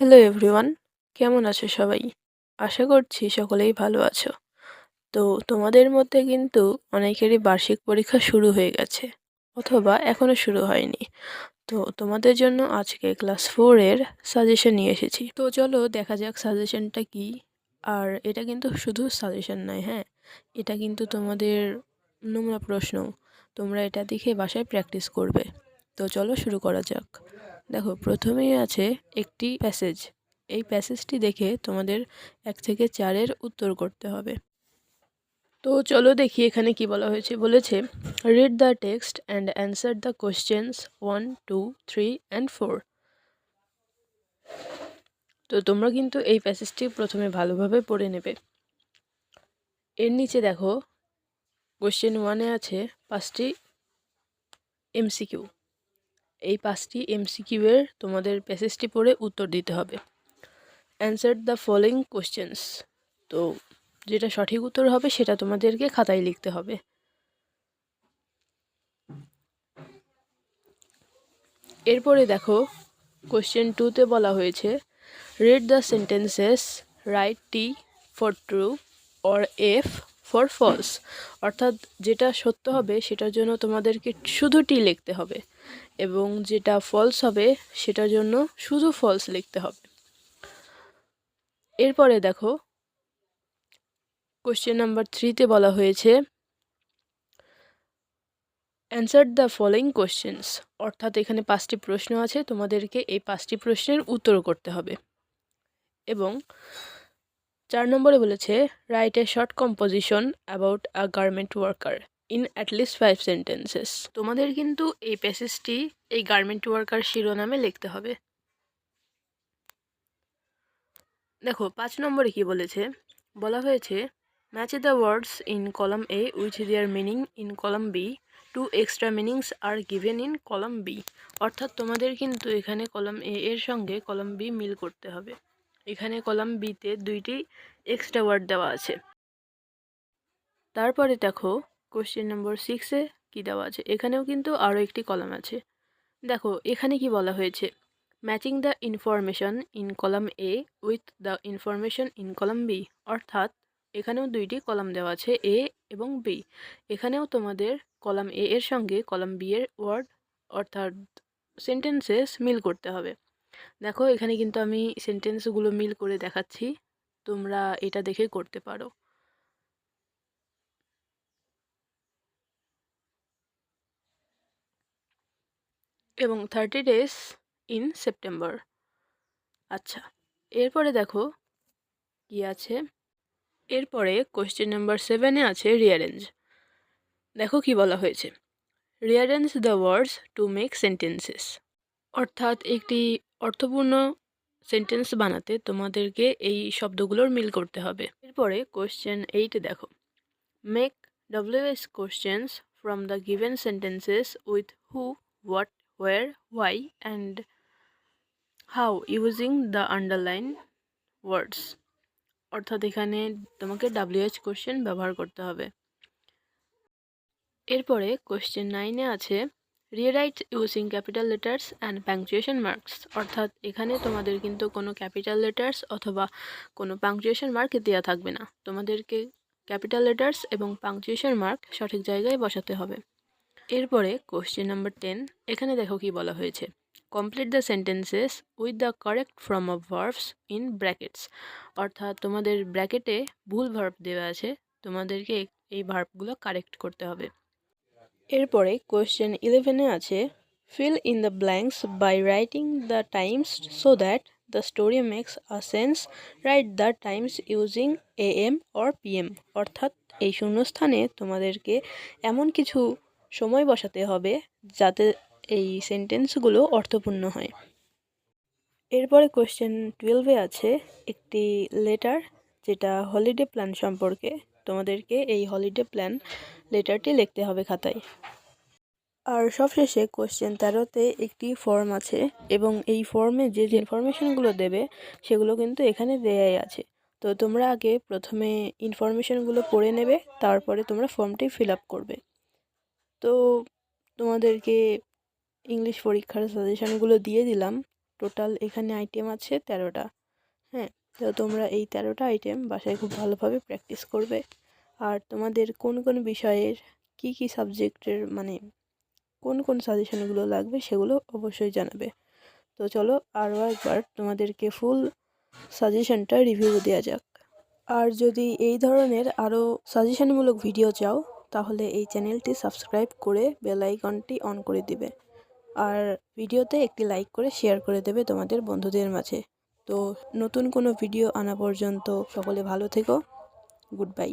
Hello everyone কেমন আছো সবাই? আশা করছি সকলেই ভালো আছো। তো তোমাদের মধ্যে কিন্তু অনেকেরই বার্ষিক পরীক্ষা শুরু হয়ে গেছে, অথবা এখনও শুরু হয়নি। তো তোমাদের জন্য আজকে ক্লাস ফোরের সাজেশন নিয়ে এসেছি। তো চলো দেখা যাক সাজেশনটা কি। আর এটা কিন্তু শুধু সাজেশন নয় হ্যাঁ? এটা কিন্তু তোমাদের নোংরা প্রশ্ন। তোমরা এটা দেখে বাসায় প্র্যাকটিস করবে। তো চলো শুরু করা যাক। দেখো, প্রথমেই আছে একটি প্যাসেজ এই প্যাসেজটি দেখে তোমাদের এক থেকে চারের উত্তর করতে হবে। তো চলো দেখি এখানে কি বলা হয়েছে। বলেছে read the text and answer the questions one two three and four তো তোমরা কিন্তু এই প্যাসেজটি প্রথমে ভালোভাবে পড়ে নেবে। এর নিচে দেখো কোশ্চেন ওয়ানে আছে পাঁচটি এমসিকিউ এই পাঁচটি এমসিকিউ এর তোমাদের প্যাসেজটি পড়ে উত্তর দিতে হবে। অ্যান্সার দ্য ফলোয়িং কোশ্চেন্স তো যেটা সঠিক উত্তর হবে সেটা তোমাদেরকে খাতায় লিখতে হবে। এরপরে দেখো কোশ্চেন টুতে বলা হয়েছে read the sentences write T for true or F for false অর্থাৎ যেটা সত্য হবে সেটার জন্য তোমাদেরকে শুধু টি লিখতে হবে। এবং যেটা ফলস হবে, সেটার জন্য শুধু ফলস লিখতে হবে। এরপরে দেখো কোশ্চেন নাম্বার থ্রিতে বলা হয়েছে অ্যান্সার দ্য ফলোয়িং কোশ্চেন্স অর্থাৎ এখানে পাঁচটি প্রশ্ন আছে, তোমাদেরকে এই পাঁচটি প্রশ্নের উত্তর করতে হবে। এবং চার নম্বরে বলেছে write a short composition about a garment worker in at least five sentences তোমাদের কিন্তু এই প্যাসেজটি এই গার্মেন্ট ওয়ার্কার শিরোনামে লিখতে হবে। দেখো, পাঁচ নম্বরে কি বলেছে? বলা হয়েছে match the words in column A with their meaning in column B two extra meanings are given in column B অর্থাৎ তোমাদের কিন্তু এখানে কলাম এ এর সঙ্গে কলাম বি মিল করতে হবে। এখানে কলাম বিতে দুইটি এক্সট্রা ওয়ার্ড দেওয়া আছে। তারপরে দেখো কোশ্চেন নম্বর সিক্সে কী দেওয়া আছে? এখানেও কিন্তু আরও একটি কলাম আছে। দেখো, এখানে কি বলা হয়েছে? Matching the information in column A with the information in column B অর্থাৎ, এখানেও দুইটি কলাম দেওয়া আছে এ এবং বি এখানেও তোমাদের কলাম এ এর সঙ্গে কলাম বি এর ওয়ার্ড অর্থাৎ সেন্টেন্সেস মিল করতে হবে। দেখো, এখানে কিন্তু আমি সেন্টেন্সগুলো মিল করে দেখাচ্ছি। তোমরা এটা দেখে করতে পারো। এবং থার্টি ডেজ ইন সেপ্টেম্বর আচ্ছা এরপরে দেখো কি আছে? এরপরে কোয়েশ্চেন নাম্বার সেভেনে আছে রিয়ারেঞ্জ দেখো কি বলা হয়েছে। Rearrange the words to make sentences অর্থাৎ একটি অর্থপূর্ণ সেন্টেন্স বানাতে তোমাদেরকে এই শব্দগুলোর মিল করতে হবে। এরপরে কোয়েশ্চেন এইটে দেখো। Make WH questions from the given sentences with who what where why and how using the underline words অর্থাৎ এখানে তোমাকে ডাব্লিউএইচ কোশ্চেন ব্যবহার করতে হবে। এরপরে কোশ্চেন নাইনে আছে rewrite using capital letters and punctuation marks অর্থাৎ এখানে তোমাদের কিন্তু কোনো ক্যাপিটাল লেটার্স অথবা কোনো পাংচুয়েশন মার্ক দেওয়া থাকবে না। তোমাদেরকে ক্যাপিটাল লেটার্স এবং পাংচুয়েশন মার্ক সঠিক জায়গায় বসাতে হবে। এরপরে কোশ্চেন নাম্বার টেন এখানে দেখো কি বলা হয়েছে। Complete the sentences with the correct form of verbs in brackets অর্থাৎ তোমাদের ব্র্যাকেটে ভুল ভার্ব দেওয়া আছে, তোমাদেরকে এই ভার্বগুলো কারেক্ট করতে হবে। এরপরে কোয়েশ্চেন ইলেভেনে আছে fill in the blanks by writing the times so that the story makes a sense write the times using A M or P M অর্থাৎ এই শূন্যস্থানে তোমাদেরকে এমন কিছু সময় বসাতে হবে যাতে এই সেন্টেন্সগুলো অর্থপূর্ণ হয়। এরপরে কোয়েশ্চেন টুয়েলভে আছে একটি লেটার যেটা হলিডে প্ল্যান সম্পর্কে। তোমাদেরকে এই হলিডে প্ল্যান লেটারটি লিখতে হবে খাতায়। আর সবশেষে কোশ্চেন তেরোতে একটি ফর্ম আছে এবং এই ফর্মে যে যে ইনফরমেশনগুলো দেবে সেগুলো কিন্তু এখানে দেয়াই আছে। তো তোমরা আগে প্রথমে ইনফরমেশনগুলো পড়ে নেবে, তারপরে তোমরা ফর্মটি ফিল আপ করবে। তো তোমাদেরকে ইংলিশ পরীক্ষার সাজেশানগুলো দিয়ে দিলাম। টোটাল এখানে আইটেম আছে তেরোটা। হ্যাঁ তো তোমরা এই তেরোটা আইটেম বাসায় খুব ভালোভাবে প্র্যাকটিস করবে। আর তোমাদের কোন কোন বিষয়ের কি কি সাবজেক্টের মানে কোন কোন সাজেশনগুলো লাগবে সেগুলো অবশ্যই জানাবে। তো চলো আরও একবার তোমাদেরকে ফুল সাজেশনটা রিভিউ দেওয়া যাক। আর যদি এই ধরনের আরও সাজেশনমূলক ভিডিও চাও তাহলে এই চ্যানেলটি সাবস্ক্রাইব করে বেল আইকনটি অন করে দিবে। আর ভিডিওতে একটি লাইক করে শেয়ার করে দেবে তোমাদের বন্ধুদের মাঝে। তো নতুন কোনো ভিডিও আনা পর্যন্ত সকলে ভালো থেকো। Good bye.